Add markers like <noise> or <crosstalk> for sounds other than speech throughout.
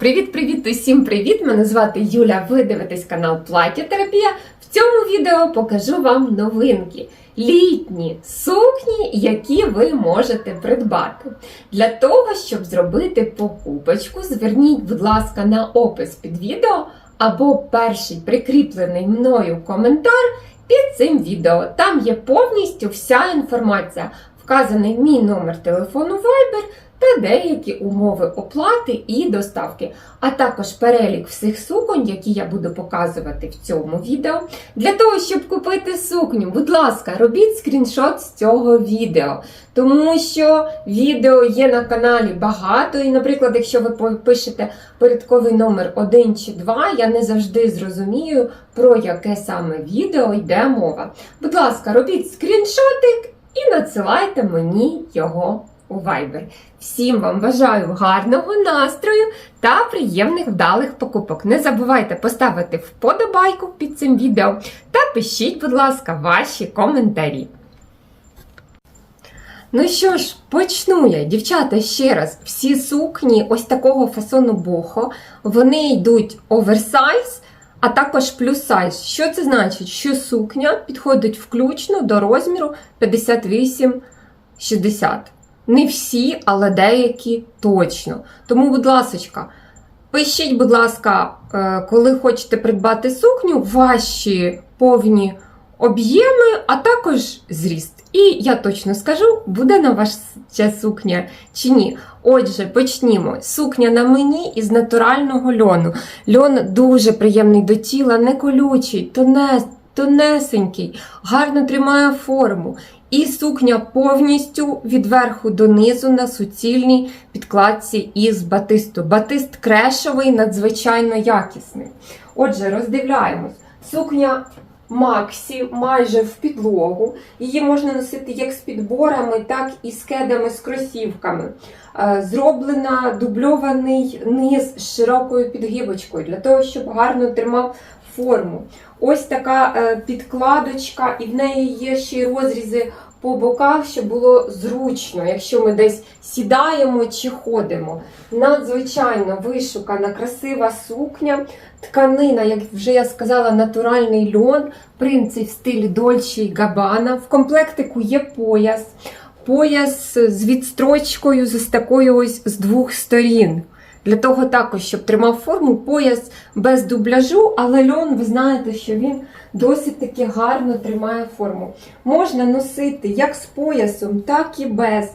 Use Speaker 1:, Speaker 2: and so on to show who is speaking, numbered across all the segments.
Speaker 1: Привіт-привіт усім привіт! Мене звати Юля. Ви дивитесь канал Плаття Терапія. В цьому відео покажу вам новинки. Літні сукні, які ви можете придбати. Для того, щоб зробити покупочку, зверніть, будь ласка, на опис під відео або перший прикріплений мною коментар під цим відео. Там є повністю вся інформація. Вказаний мій номер телефону Viber та деякі умови оплати і доставки, а також перелік всіх суконь, які я буду показувати в цьому відео. Для того, щоб купити сукню, будь ласка, робіть скріншот з цього відео, тому що відео є на каналі багато, і, наприклад, якщо ви пишете порядковий номер 1 чи 2, я не завжди зрозумію, про яке саме відео йде мова. Будь ласка, робіть скріншотик і надсилайте мені його у Viber. Всім вам бажаю гарного настрою та приємних вдалих покупок. Не забувайте поставити вподобайку під цим відео та пишіть, будь ласка, ваші коментарі. Ну що ж, почну я, дівчата, ще раз. Всі сукні ось такого фасону бохо, вони йдуть оверсайз, а також плюс сайз. Що це значить? Що сукня підходить включно до розміру 58-60. Не всі, але деякі точно. Тому, будь ласка, пишіть, будь ласка, е, коли хочете придбати сукню, ваші повні об'єми, а також зріст. І я точно скажу, буде на ваш час сукня чи ні. Отже, почнімо. Сукня на мені із натурального льону. Льон дуже приємний до тіла, не колючий, тонес, тонесенький, гарно тримає форму. І сукня повністю від верху до низу на суцільній підкладці із батисту. Батист крешовий, надзвичайно якісний. Отже, роздивляємось. Сукня Максі майже в підлогу. Її можна носити як з підборами, так і з кедами з кросівками. Е, зроблена дубльований низ з широкою підгибочкою, для того, щоб гарно тримав форму. Ось така е, підкладочка, і в неї є ще й розрізи по боках, щоб було зручно, якщо ми десь сідаємо чи ходимо. Надзвичайно вишукана, красива сукня, тканина, як вже я сказала, натуральний льон, принцип в стилі Дольче і Габана. В комплектику є пояс. Пояс з відстрочкою, з такою ось з двох сторін. Для того також, щоб тримав форму, пояс без дубляжу, але льон, ви знаєте, що він досить таки гарно тримає форму. Можна носити як з поясом, так і без.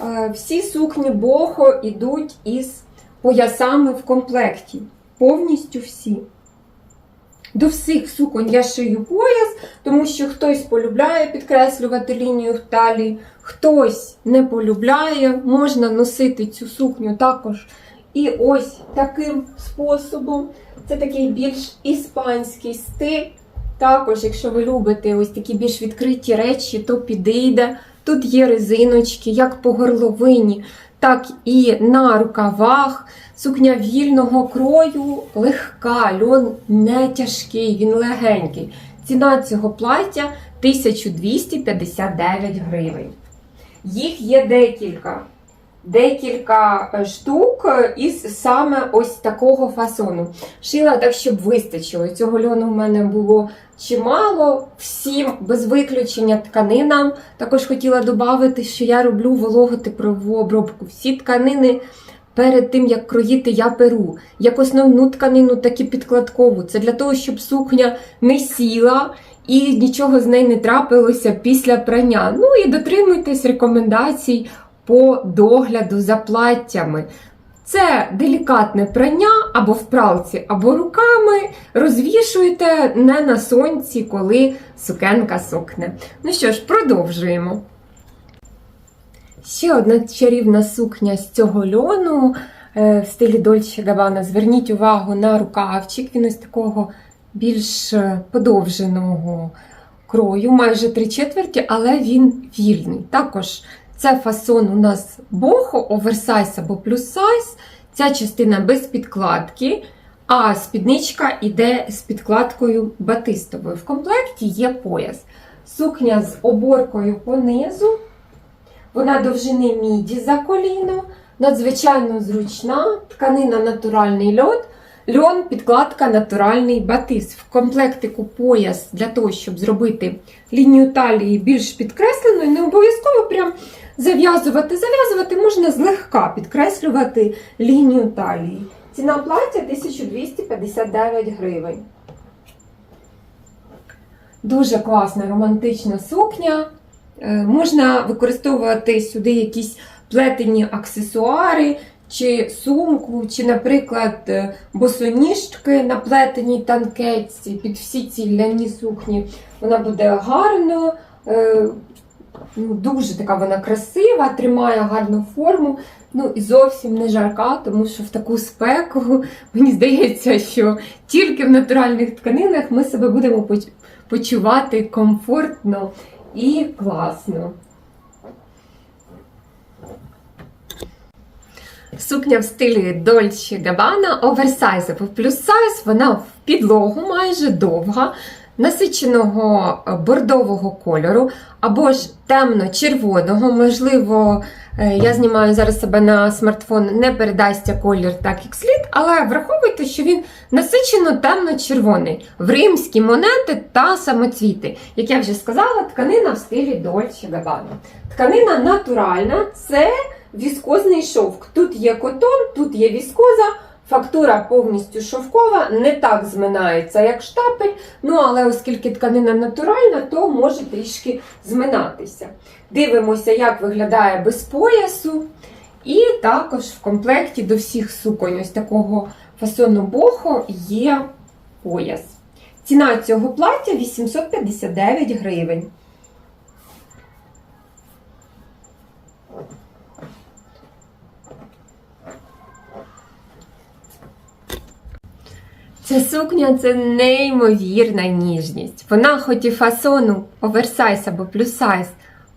Speaker 1: Е, всі сукні бохо йдуть із поясами в комплекті. Повністю всі. До всіх суконь я шию пояс, тому що хтось полюбляє підкреслювати лінію в талії, хтось не полюбляє, можна носити цю сукню також і ось таким способом. Це такий більш іспанський стиль. Також, якщо ви любите ось такі більш відкриті речі, то підійде. Тут є резиночки, як по горловині, так і на рукавах. Сукня вільного крою легка, льон не тяжкий, він легенький. Ціна цього плаття 1259 гривень. Їх є декілька декілька е, штук е, із саме ось такого фасону. Шила так, щоб вистачило. Цього льону в мене було чимало, всім без виключення тканинам. Також хотіла додати, що я роблю вологотеплову обробку. Всі тканини. Перед тим, як кроїти, я перу, як основну тканину, так і підкладкову. Це для того, щоб сукня не сіла і нічого з неї не трапилося після прання. Ну і дотримуйтесь рекомендацій по догляду за платтями. Це делікатне прання або в пралці, або руками. Розвішуєте не на сонці, коли сукенка сохне. Ну що ж, продовжуємо. Ще одна чарівна сукня з цього льону е, в стилі Дольче Габана. Зверніть увагу на рукавчик, він ось такого більш е, подовженого крою, майже три четверті, але він вільний. Також це фасон у нас бохо, оверсайз або плюс сайз. Ця частина без підкладки, а спідничка йде з підкладкою батистовою. В комплекті є пояс. Сукня з оборкою понизу. Вона довжини міді за коліно. надзвичайно зручна, тканина натуральний льод, льон, підкладка натуральний батис. В комплектику пояс для того, щоб зробити лінію талії більш підкресленою, не обов'язково прям зав'язувати. Зав'язувати можна злегка підкреслювати лінію талії. Ціна плаття 1259 гривень. Дуже класна романтична сукня. Е, Можна використовувати сюди якісь плетені аксесуари, чи сумку, чи, наприклад, е, босоніжки на плетеній танкетці під всі ці ляні сукні. Вона буде гарно, е, ну, дуже така вона красива, тримає гарну форму. Ну і зовсім не жарка, тому що в таку спеку <laughs> мені здається, що тільки в натуральних тканинах ми себе будемо почувати комфортно і класно. Сукня в стилі Dolce Gabbana оверсайз або плюс сайз, вона в підлогу майже довга, насиченого е, бордового кольору або ж темно-червоного. Можливо, е, я знімаю зараз себе на смартфон, не передасться колір так як слід, але враховуйте, що він насичено темно-червоний в римські монети та самоцвіти. Як я вже сказала, тканина в стилі Dolce Gabbana. Тканина натуральна, це віскозний шовк. Тут є котон, тут є віскоза, фактура повністю шовкова, не так зминається, як штапель. Ну, але оскільки тканина натуральна, то може трішки зминатися. Дивимося, як виглядає без поясу. І також в комплекті до всіх суконь ось такого фасону бохо є пояс. Ціна цього плаття 859 гривень. Ця сукня це неймовірна ніжність. Вона, хоч і фасону оверсайз або плюсайз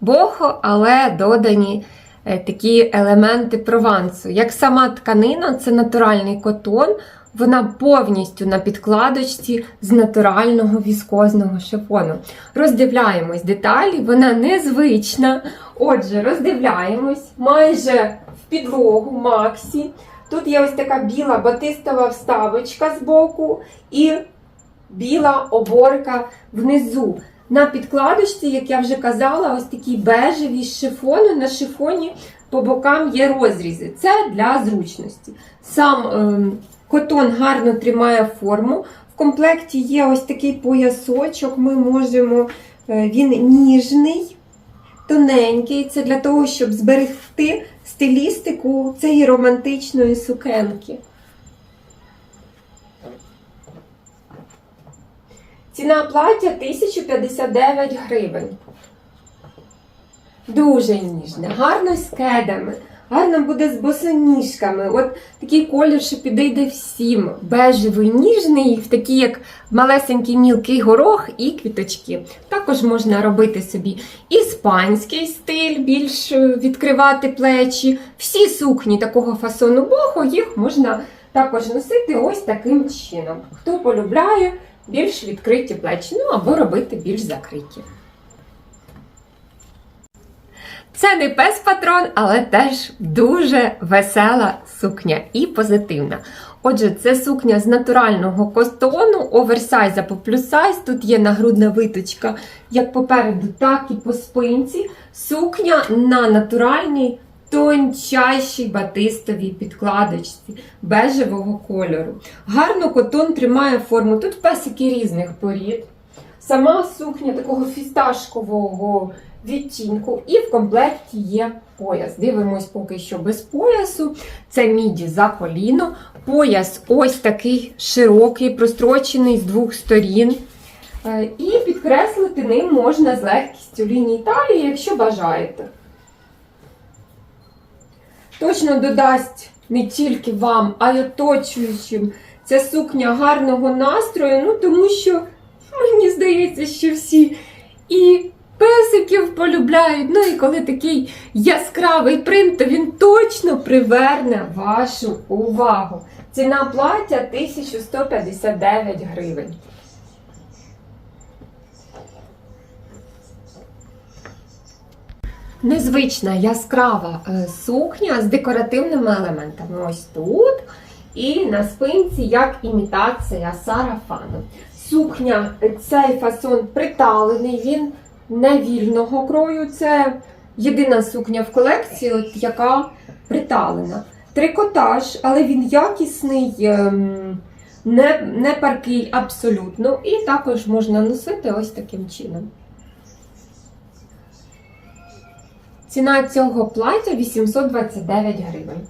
Speaker 1: бохо, але додані е, такі елементи провансу. Як сама тканина, це натуральний котон, вона повністю на підкладочці з натурального віскозного шифону. Роздивляємось деталі, вона незвична. Отже, роздивляємось майже в підлогу Максі. Тут є ось така біла батистова вставочка з боку і біла оборка внизу. На підкладочці, як я вже казала, ось такі бежеві з шифону. На шифоні по бокам є розрізи. Це для зручності. Сам ем, котон гарно тримає форму. В комплекті є ось такий поясочок. Ми можемо, е, він ніжний, тоненький. Це для того, щоб зберегти стилістику цієї романтичної сукенки. Ціна плаття 1059 гривень. Дуже ніжне, гарно з кедами, гарно буде з босоніжками. От такий колір, що підійде всім. Бежевий, ніжний, в такий як малесенький мілкий горох і квіточки. Також можна робити собі іспанський стиль, більш е, відкривати плечі. Всі сукні такого фасону бохо, їх можна також носити ось таким чином. Хто полюбляє більш відкриті плечі, ну або робити більш закриті. Це не пес патрон, але теж дуже весела сукня і позитивна. Отже, це сукня з натурального костону, оверсайз або плюс-сайз. Тут є нагрудна виточка як попереду, так і по спинці. Сукня на натуральній тончайшій батистовій підкладочці бежевого кольору. Гарно котон тримає форму. Тут песики різних порід. Сама сукня такого фісташкового відтінку, і в комплекті є пояс. Дивимось поки що без поясу. Це міді за коліно. Пояс ось такий широкий, прострочений з двох сторін. Е, І підкреслити ним можна з легкістю лінії талії, якщо бажаєте. Точно додасть не тільки вам, а й оточуючим ця сукня гарного настрою, ну тому що мені здається, що всі і песиків полюбляють. Ну і коли такий яскравий принт, то він точно приверне вашу увагу. Ціна плаття 1159 гривень. Незвична яскрава е, сукня з декоративними елементами. Ось тут. І на спинці як імітація сарафану. Сукня, цей фасон приталений, він не вільного крою. Це єдина сукня в колекції, от, яка приталена. Трикотаж, але він якісний, ем, не, не паркий абсолютно. І також можна носити ось таким чином. Ціна цього плаття 829 гривень.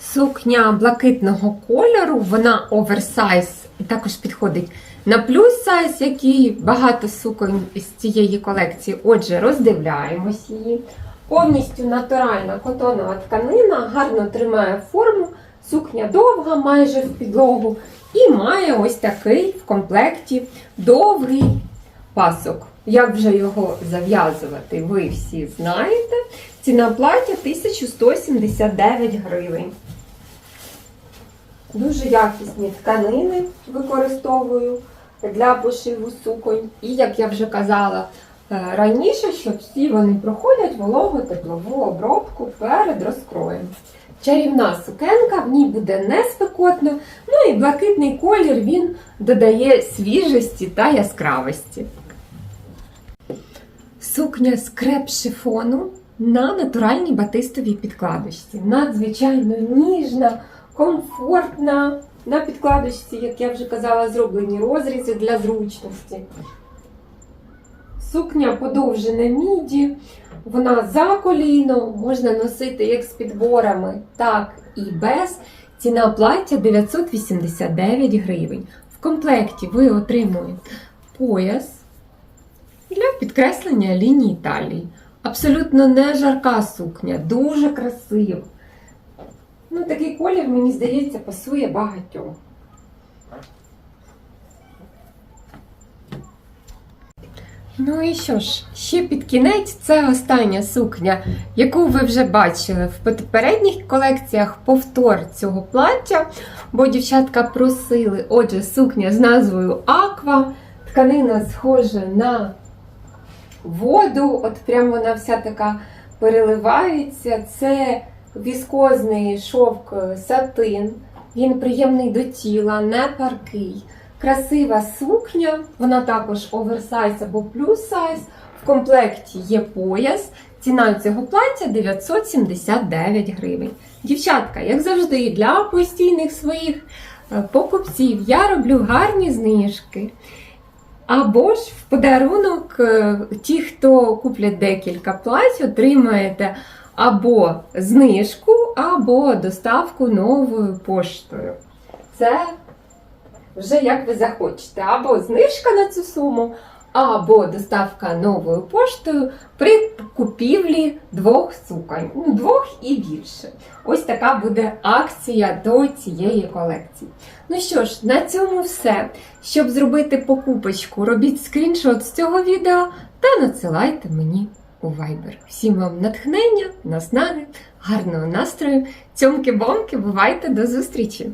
Speaker 1: Сукня блакитного кольору, вона оверсайз і також підходить на плюс сайз, як і багато суконь з цієї колекції. Отже, роздивляємось її. Повністю натуральна котонова тканина, гарно тримає форму, сукня довга, майже в підлогу, і має ось такий в комплекті довгий пасок. Як вже його зав'язувати, ви всі знаєте. Ціна плаття 1179 гривень. Дуже якісні тканини використовую для пошиву суконь. І, як я вже казала е, раніше, що всі вони проходять вологу теплову обробку перед розкроєм. Чарівна сукенка, в ній буде не спекотно, ну і блакитний колір він додає свіжості та яскравості. Сукня з креп шифону на натуральній батистовій підкладочці. Надзвичайно ніжна, комфортна. На підкладочці, як я вже казала, зроблені розрізи для зручності. Сукня подовжена міді, вона за коліном, можна носити як з підборами, так і без. Ціна плаття 989 гривень. В комплекті ви отримуєте пояс для підкреслення лінії талії. Абсолютно не жарка сукня, дуже красива. Ну, такий колір, мені здається, пасує багатьом. Ну і що ж, ще під кінець це остання сукня, яку ви вже бачили в попередніх колекціях повтор цього плаття, бо дівчатка просили, отже, сукня з назвою Аква, тканина схожа на воду, от прям вона вся така переливається. Це віскозний шовк е, сатин, він приємний до тіла, не паркий. Красива сукня, вона також оверсайз або плюс сайз. В комплекті є пояс. Ціна цього плаття 979 гривень. Дівчатка, як завжди, для постійних своїх е, покупців я роблю гарні знижки. Або ж в подарунок е, ті, хто куплять декілька плать, отримаєте або знижку, або доставку новою поштою. Це вже як ви захочете, або знижка на цю суму, або доставка новою поштою при купівлі двох суконь, ну, двох і більше. Ось така буде акція до цієї колекції. Ну що ж, на цьому все. Щоб зробити покупочку, робіть скріншот з цього відео та надсилайте мені у Viber. Всім вам натхнення, наснаги, гарного настрою, цьомки-бомки, бувайте до зустрічі!